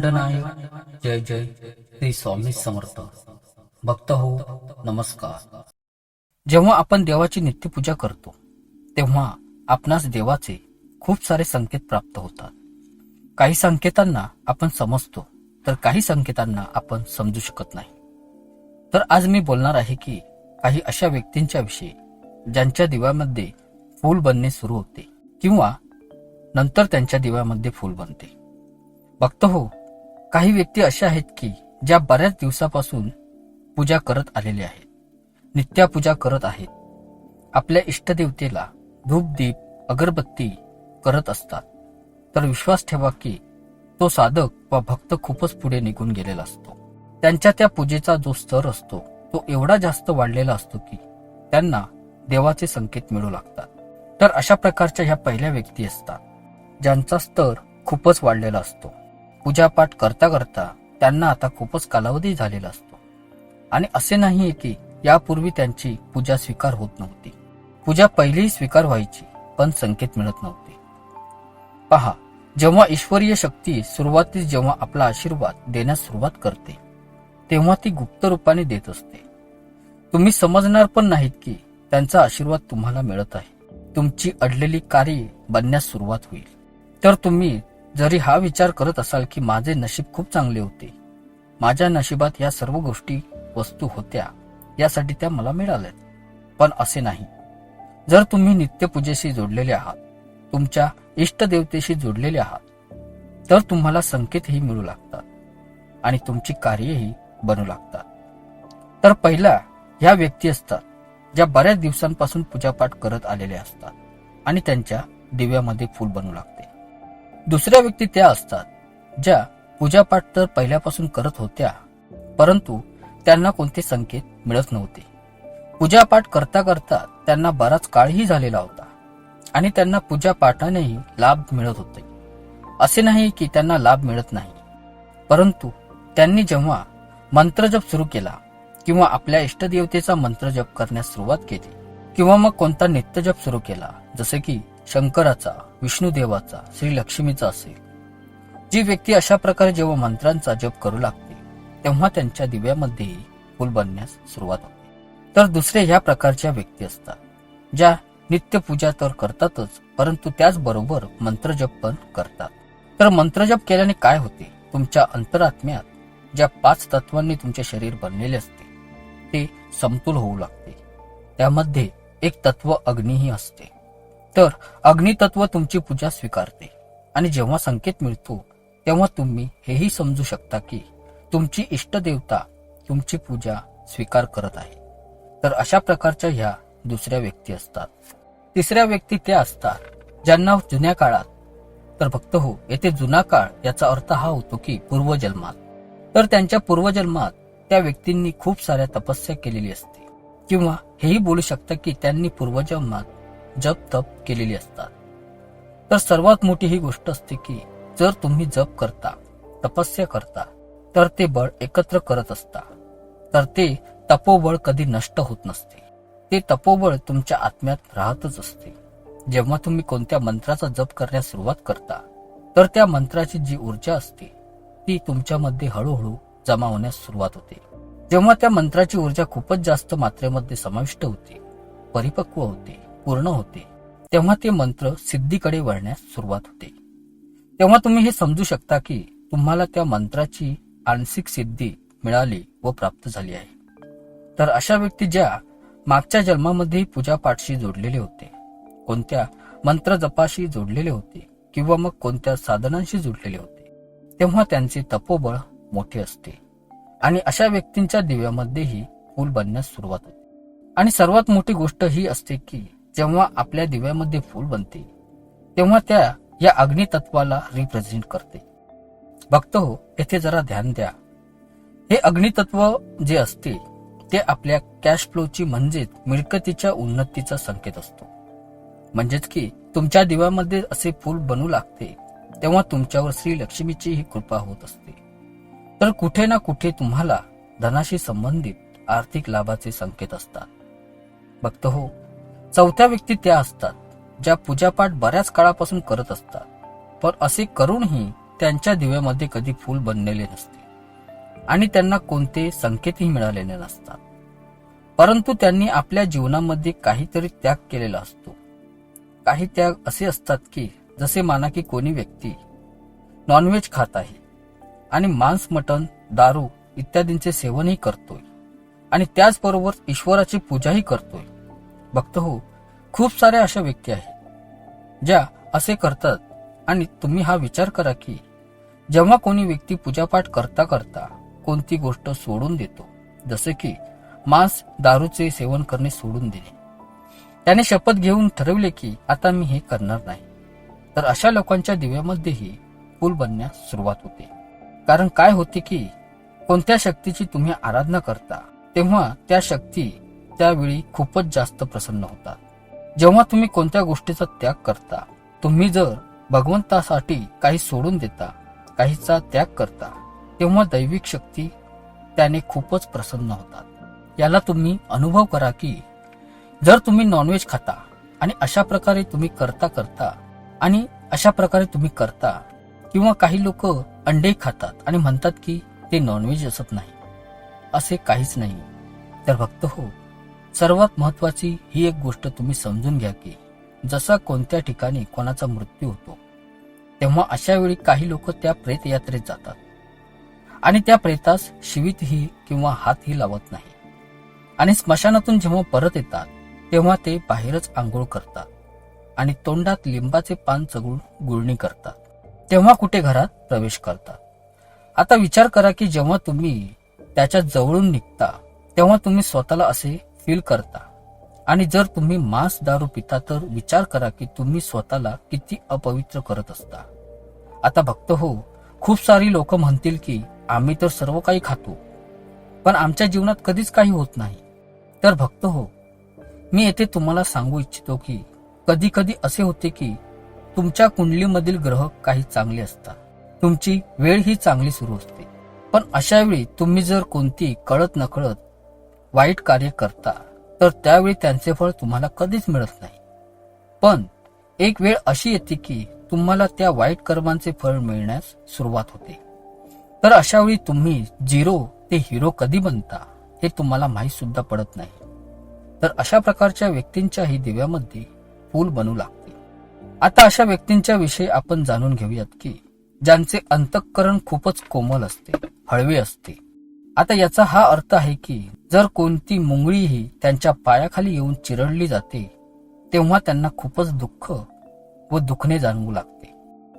ब्रह्मांड नायक जय जय। श्री स्वामी समर्थ। भक्त हो नमस्कार। जेव्हा आपण देवाची नित्यपूजा करतो तेव्हा आपणास देवाचे खूप सारे संकेत प्राप्त होतात. काही संकेतांना आपण समजतो तर काही संकेतांना आपण समजू शकत नाही. तर आज मी बोलणार आहे की काही अशा व्यक्तींच्या विषयी ज्यांच्या दिव्यामध्ये फूल बनणे सुरू होते किंवा नंतर त्यांच्या दिव्यामध्ये फूल बनते. भक्त हो काही व्यक्ती अशा आहेत की ज्या बऱ्याच दिवसापासून पूजा करत आलेल्या आहेत. नित्या पूजा करत आहेत. आपल्या इष्टदेवतेला धूपदीप अगरबत्ती करत असतात. तर विश्वास ठेवा की तो साधक व भक्त खूपच पुढे निघून गेलेला असतो. त्यांच्या त्या पूजेचा जो स्तर असतो तो एवढा जास्त वाढलेला असतो की त्यांना देवाचे संकेत मिळू लागतात. तर अशा प्रकारच्या ह्या पहिल्या व्यक्ती असतात ज्यांचा स्तर खूपच वाढलेला असतो. पूजापाठ करता करता त्यांना आता खूपच कालावधी झालेला असतो. आणि असे नाहीये की यापूर्वी त्यांची पूजा स्वीकार होत नव्हती. पूजा पहिलीही स्वीकार व्हायची पण संकेत मिळत नव्हते. पहा जेव्हा ईश्वरीय शक्ती सुरुवातीस जेव्हा आपला आशीर्वाद देण्यास सुरुवात करते तेव्हा ती गुप्त रूपाने देत असते. तुम्ही समजणार पण नाहीत की त्यांचा आशीर्वाद तुम्हाला मिळत आहे. तुमची अडलेली कार्य बनण्यास सुरुवात होईल. तर तुम्ही जरी हा विचार करत असाल की माझे नशीब खूप चांगले होते माझ्या नशिबात या सर्व गोष्टी वस्तू होत्या यासाठी त्या मला मिळाल्यात. पण असे नाही. जर तुम्ही नित्यपूजेशी जोडलेले आहात तुमच्या इष्टदेवतेशी जोडलेले आहात तर तुम्हाला संकेतही मिळू लागतात आणि तुमची कार्यही बनू लागतात. तर पहिला ह्या व्यक्ती असतात ज्या बऱ्याच दिवसांपासून पूजापाठ करत आलेल्या असतात आणि त्यांच्या दिव्यामध्ये फूल बनू लागते. दुसऱ्या व्यक्ती त्या असतात ज्या पूजापाठ तर पहिल्यापासून करत होत्या परंतु त्यांना कोणते संकेत मिळत नव्हते. पूजापाठ करता करता त्यांना बराच काळही झालेला होता आणि त्यांना पूजापाठानेही लाभ मिळत होते. असे नाही की त्यांना लाभ मिळत नाही परंतु त्यांनी जेव्हा मंत्रजप सुरू केला किंवा आपल्या इष्टदेवतेचा मंत्रजप करण्यास सुरुवात केली किंवा मग कोणता नित्यजप सुरू केला जसे की शंकराचा विष्णुदेवाचा श्री लक्ष्मीचा असेल. जी व्यक्ती अशा प्रकारे जेव्हा मंत्रांचा जप करू लागते तेव्हा त्यांच्या दिव्यामध्येही फुल बनण्यास सुरुवात होते. तर दुसरे ह्या प्रकारच्या व्यक्ती असतात ज्या नित्यपूजा तर करतातच परंतु त्याचबरोबर मंत्रजप पण करतात. तर मंत्रजप केल्याने काय होते? तुमच्या अंतरात्म्यात ज्या पाच तत्वांनी तुमचे शरीर बनलेले असते ते समतोल होऊ लागते. त्यामध्ये एक तत्व अग्निही असते. तर अग्नितत्व तुमची पूजा स्वीकारते. आणि जेव्हा संकेत मिळतो तेव्हा तुम्ही हेही समजू शकता की तुमची इष्टदेवता तुमची पूजा स्वीकार करत आहे. तर अशा प्रकारच्या ह्या दुसऱ्या व्यक्ती असतात. तिसऱ्या व्यक्ती त्या असतात ज्यांना जुन्या काळात तर भक्त हो येथे जुना काळ याचा अर्थ हा होतो की पूर्वजन्मात. तर त्यांच्या पूर्वजन्मात त्या व्यक्तींनी खूप साऱ्या तपस्या केलेली असते. किंवा हेही बोलू शकता की त्यांनी पूर्वजन्मात जप तप केलेली असतात. तर सर्वात मोठी ही गोष्ट असते की जर तुम्ही जप करता तपस्या करता तर ते बळ एकत्र करत असता. तर ते तपोबळ कधी नष्ट होत नसते. ते तपोबळ तुमच्या आत्म्यात राहतच असते. जेव्हा तुम्ही कोणत्या मंत्राचा जप करण्यास सुरुवात करता तर त्या मंत्राची जी ऊर्जा असते ती तुमच्यामध्ये हळूहळू जमा होण्यास सुरुवात होते. जेव्हा त्या मंत्राची ऊर्जा खूपच जास्त मात्रेमध्ये समाविष्ट होते परिपक्व होते पूर्ण होते. तेव्हा ते मंत्र सिद्धीकडे वळण्यास सुरुवात होते. तेव्हा तुम्ही हे समजू शकता की तुम्हाला त्या मंत्राची आंशिक सिद्धी मिळाली व प्राप्त झाली आहे. तर अशा व्यक्ती ज्या मागच्या जन्मामध्येही पूजापाठशी जोडलेले होते कोणत्या मंत्र जपाशी जोडलेले होते किंवा मग कोणत्या साधनांशी जोडलेले होते तेव्हा त्यांचे तपोबळ मोठे असते. आणि अशा व्यक्तींच्या दिव्यामध्येही फूल बनण्यास सुरुवात होते. आणि सर्वात मोठी गोष्ट ही असते की जेव्हा आपल्या दिव्यामध्ये फूल बनते तेव्हा त्या या अग्नितत्वाला रिप्रेझेंट करते. भक्त हो येथे जरा ध्यान द्या. हे अग्नितत्व जे असते ते आपल्या कॅश फ्लोची म्हणजेच मिळकतीच्या उन्नतीचा संकेत असतो. म्हणजेच की तुमच्या दिव्यामध्ये असे फूल बनू लागते तेव्हा तुमच्यावर श्री लक्ष्मीची ही कृपा होत असते. तर कुठे ना कुठे तुम्हाला धनाशी संबंधित आर्थिक लाभाचे संकेत असतात. भक्त हो चौथ्या व्यक्ती त्या असतात ज्या पूजापाठ बऱ्याच काळापासून करत असतात. पण असे करूनही त्यांच्या दिव्यामध्ये कधी फूल बनलेले नसते. आणि त्यांना कोणते संकेतही मिळालेले नसतात. परंतु त्यांनी आपल्या जीवनामध्ये काहीतरी त्याग केलेला असतो. काही त्याग असे असतात की जसे माना की कोणी व्यक्ती नॉनव्हेज खात आहे आणि मांस मटण दारू इत्यादींचे सेवनही करतोय. आणि त्याचबरोबर ईश्वराची पूजाही करतोय. भक्त हो खूप साऱ्या अशा व्यक्ती आहेत ज्या असे करतात आणि तुम्ही हा विचार करा की जेव्हा कोणी व्यक्ती पूजापाठ करता करता कोणती गोष्ट सोडून देतो जसे की मांस दारूचे सेवन करणे सोडून देणे. त्याने शपथ घेऊन ठरवले की आता मी हे करणार नाही. तर अशा लोकांच्या दिव्यामध्येही फुल बनण्यास सुरुवात होते. कारण काय होते की कोणत्या शक्तीची तुम्ही आराधना करता तेव्हा त्या शक्ती त्यावेळी खूपच जास्त प्रसन्न होतात जेव्हा तुम्ही कोणत्या गोष्टीचा त्याग करता तुम्ही जर भगवंतासाठी काही सोडून देता काहीचा त्याग करता तेव्हा दैविक शक्ती त्याने खूपच प्रसन्न होतात. याला तुम्ही अनुभव करा की जर तुम्ही नॉनव्हेज खाता आणि अशा प्रकारे तुम्ही करता करता आणि अशा प्रकारे तुम्ही करता किंवा काही लोक अंडे खातात आणि म्हणतात की ते नॉनव्हेज असत नाही असे काहीच नाही. तर भक्त हो सर्वात महत्वाची ही एक गोष्ट तुम्ही समजून घ्या की जसा कोणत्या ठिकाणी कोणाचा मृत्यू होतो तेव्हा अशा वेळी काही लोक त्या प्रेत यात्रेत जातात. आणि त्या प्रेतास शिवीतही किंवा हातही लावत नाही. आणि स्मशानातून जेव्हा परत येतात तेव्हा ते बाहेरच आंघोळ करतात. आणि तोंडात लिंबाचे पान चगळून गुळणी करतात. तेव्हा कुठे घरात प्रवेश करतात. आता विचार करा की जेव्हा तुम्ही त्याच्या जवळून निघता तेव्हा तुम्ही स्वतःला असे फील करता. आणि जर तुम्ही मांस दारू पिता तर विचार करा की तुम्ही स्वतःला किती अपवित्र करत असता. आता भक्त हो खूप सारी लोक म्हणतील की आम्ही तर सर्व काही खातो. पण आमच्या जीवनात कधीच काही होत नाही. तर भक्त हो मी येथे तुम्हाला सांगू इच्छितो की कधी कधी असे होते की तुमच्या कुंडलीमधील ग्रह काही चांगले असतात. तुमची वेळ ही चांगली सुरू असते. पण अशा वेळी तुम्ही जर कोणती कळत नकळत वाईट कार्य करता तर त्यावेळी त्यांचे फळ तुम्हाला कधीच मिळत नाही. पण एक वेळ अशी येते की तुम्हाला त्या वाईट कर्मांचे फळ मिळण्यास सुरुवात होते. तर अशा वेळी तुम्ही झिरो ते हिरो कधी बनता हे तुम्हाला माहीत सुद्धा पडत नाही. तर अशा प्रकारच्या व्यक्तींच्याही दिव्यामध्ये फूल बनू लागते. आता अशा व्यक्तींच्या विषयी आपण जाणून घेऊयात की ज्यांचे अंतःकरण खूपच कोमल असते हळवे असते आता याचा हा अर्थ आहे की जर कोणती मुंगळीही त्यांच्या पायाखाली येऊन चिरडली जाते तेव्हा त्यांना खूपच दुःख व दुखणे जाणवू लागते.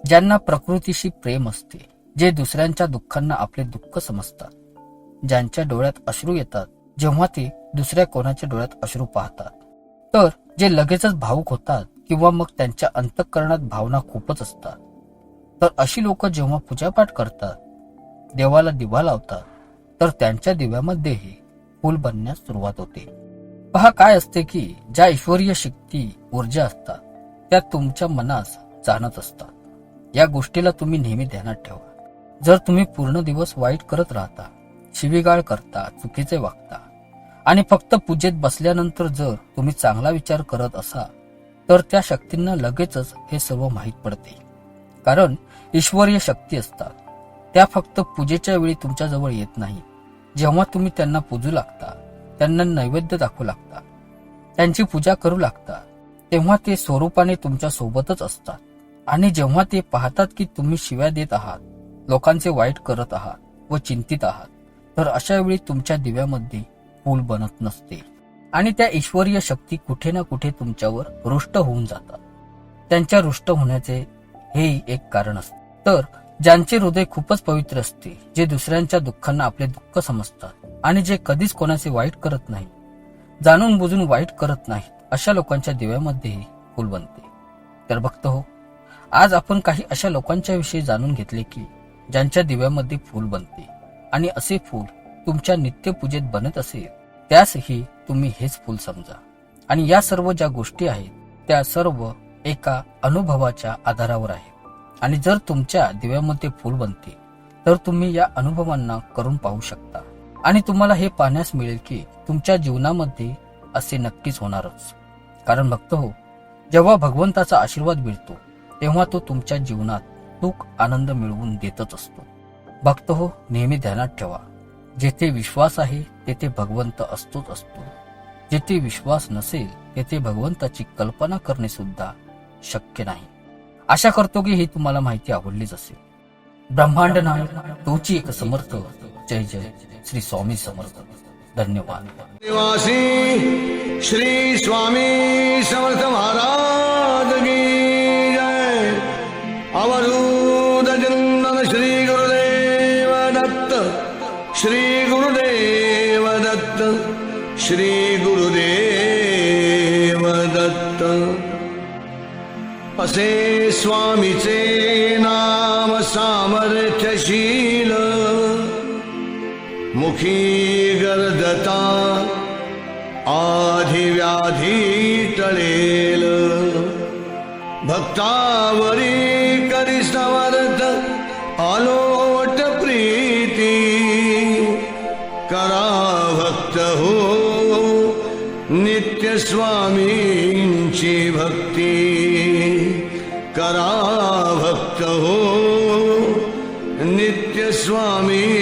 ज्यांना प्रकृतीशी प्रेम असते जे दुसऱ्यांच्या दुःखांना आपले दुःख समजतात. ज्यांच्या डोळ्यात अश्रू येतात जेव्हा ते दुसऱ्या कोणाच्या डोळ्यात अश्रू पाहतात. तर जे लगेचच भावुक होतात किंवा मग त्यांच्या अंतःकरणात भावना खूपच असतात. तर अशी लोक जेव्हा पूजापाठ करतात देवाला दिवा लावतात तर त्यांच्या दिव्यामध्येही फुल बनण्यास सुरुवात होते. पहा काय असते की ज्या ईश्वरीय शक्ती ऊर्जा असतात त्या तुमच्या मनास जाणत असतात. या गोष्टीला तुम्ही नेहमी ध्यानात ठेवा. जर तुम्ही पूर्ण दिवस वाईट करत राहता शिवीगाळ करता चुकीचे वागता आणि फक्त पूजेत बसल्यानंतर जर तुम्ही चांगला विचार करत असाल तर त्या शक्तींना लगेचच हे सर्व माहीत पडते. कारण ईश्वरीय शक्ती असतात. त्या फक्त पूजेच्या वेळी तुमच्याजवळ येत नाही जेव्हा तुम्ही त्यांना पूजू लागता त्यांना नैवेद्य दाखवू लागता त्यांची पूजा करू लागता तेव्हा ते स्वरूपाने तुमच्या सोबतच असतात. आणि जेव्हा ते पाहतात की तुम्ही शिव्या देत आहात लोकांचे वाईट करत आहात व चिंतित आहात तर अशा वेळी तुमच्या दिव्यामध्ये फूल बनत नसते. आणि त्या ईश्वरीय शक्ती कुठे ना कुठे तुमच्यावर रुष्ट होऊन जातात. त्यांच्या रुष्ट होण्याचे हे एक कारण असते. तर ज्यांचे हृदय खूपच पवित्र असते जे दुसऱ्यांच्या दुःखांना आपले दुःख समजतात आणि जे कधीच कोणाचे वाईट करत नाही जाणून बुजून वाईट करत नाहीत अशा लोकांच्या दिव्यामध्येही फूल बनते. तर भक्त हो आज आपण काही अशा लोकांच्या विषयी जाणून घेतले की ज्यांच्या दिव्यामध्ये फूल बनते आणि असे फूल तुमच्या नित्यपूजेत बनत असेल त्यासही तुम्ही हेच फूल समजा. आणि या सर्व ज्या गोष्टी आहेत त्या सर्व एका अनुभवाच्या आधारावर आहेत. आणि जर तुमच्या दिव्यामध्ये फूल बनते तर तुम्ही या अनुभवांना करून पाहू शकता. आणि तुम्हाला हे पाहण्यास मिळेल की तुमच्या जीवनामध्ये असे नक्कीच होणारच. कारण भक्त हो जेव्हा भगवंताचा आशीर्वाद मिळतो तेव्हा तो तुमच्या जीवनात सुख आनंद मिळवून देतच असतो. भक्त हो नेहमी ध्यानात ठेवा. जेथे विश्वास आहे तेथे भगवंत असतोच असतो. जेथे विश्वास नसेल तेथे भगवंताची कल्पना करणे सुद्धा शक्य नाही. आशा करतो की ही तुम्हाला माहिती आवडलीच असेल. ब्रह्मांड नायक तोची एक समर्थ. जय जय श्री स्वामी समर्थ. धन्यवाद. निवासी श्री स्वामी समर्थ महाराज की जय. अवधूत चंदन श्री गुरुदेव दत्त. श्री गुरुदेव दत्त. श्री असे स्वामीचे नाम सामर्थ्यशील. मुखी गर्दता आधी व्याधी टळेल. भक्तावरी करी समर्थ आलोट प्रीती. करा भक्त हो नित्य स्वामी. भक्त हो नित्य स्वामी